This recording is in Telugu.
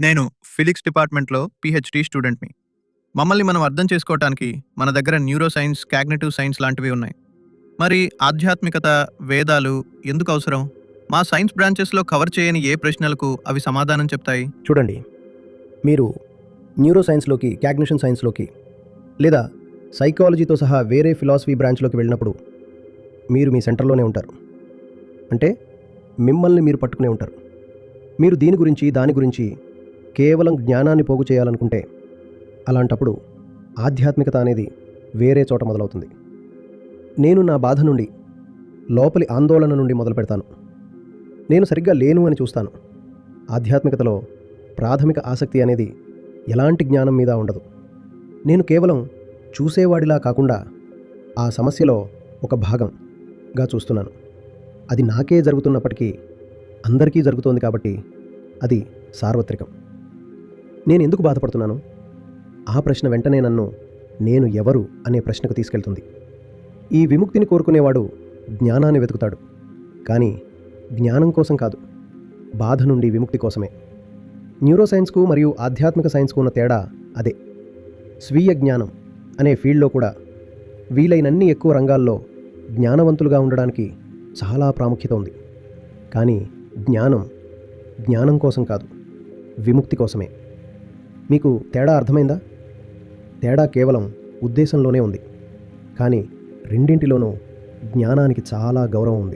నేను ఫిజిక్స్ డిపార్ట్మెంట్లో పిహెచ్డి స్టూడెంట్ని. మమ్మల్ని మనం అర్థం చేసుకోవటానికి మన దగ్గర న్యూరో సైన్స్ కాగ్నేటివ్ సైన్స్ లాంటివి ఉన్నాయి. మరి ఆధ్యాత్మికత వేదాలు ఎందుకు అవసరం? మా సైన్స్ బ్రాంచెస్లో కవర్ చేయని ఏ ప్రశ్నలకు అవి సమాధానం చెప్తాయి? చూడండి. మీరు న్యూరో సైన్స్లోకి క్యాగ్నిషన్ సైన్స్లోకి లేదా సైకాలజీతో సహా వేరే ఫిలాసఫీ బ్రాంచ్లోకి వెళ్ళినప్పుడు మీరు మీ సెంటర్లోనే ఉంటారు. అంటే మిమ్మల్ని మీరు పట్టుకునే ఉంటారు. మీరు దీని గురించి దాని గురించి కేవలం జ్ఞానాన్ని పోగు చేయాలనుకుంటే అలాంటప్పుడు ఆధ్యాత్మికత అనేది వేరే చోట మొదలవుతుంది. నేను నా బాధ నుండి లోపలి ఆందోళన నుండి మొదలు పెడతాను నేను సరిగ్గా లేను అని చూస్తాను. ఆధ్యాత్మికతలో ప్రాథమిక ఆసక్తి అనేది ఎలాంటి జ్ఞానం మీద ఉండదు. నేను కేవలం చూసేవాడిలా కాకుండా ఆ సమస్యలో ఒక భాగంగా చూస్తున్నాను. అది నాకే జరుగుతున్నప్పటికీ అందరికీ జరుగుతోంది కాబట్టి అది సార్వత్రికం. నేను ఎందుకు బాధపడుతున్నాను? ఆ ప్రశ్న వెంటనే నన్ను నేను ఎవరు అనే ప్రశ్నకు తీసుకెళ్తుంది. ఈ విముక్తిని కోరుకునేవాడు జ్ఞానాన్ని వెతుకుతాడు. కానీ జ్ఞానం కోసం కాదు బాధ నుండి విముక్తి కోసమే. న్యూరోసైన్స్కు మరియు ఆధ్యాత్మిక సైన్స్కు ఉన్న తేడా అదే. స్వీయ జ్ఞానం అనే ఫీల్డ్లో కూడా వీలైనన్ని ఎక్కువ రంగాల్లో జ్ఞానవంతులుగా ఉండడానికి చాలా ప్రాముఖ్యత ఉంది. కానీ జ్ఞానం జ్ఞానం కోసం కాదు విముక్తి కోసమే. మీకు తేడా అర్థమైందా? తేడా కేవలం ఉద్దేశంలోనే ఉంది. కానీ రెండింటిలోనూ జ్ఞానానికి చాలా గౌరవం ఉంది.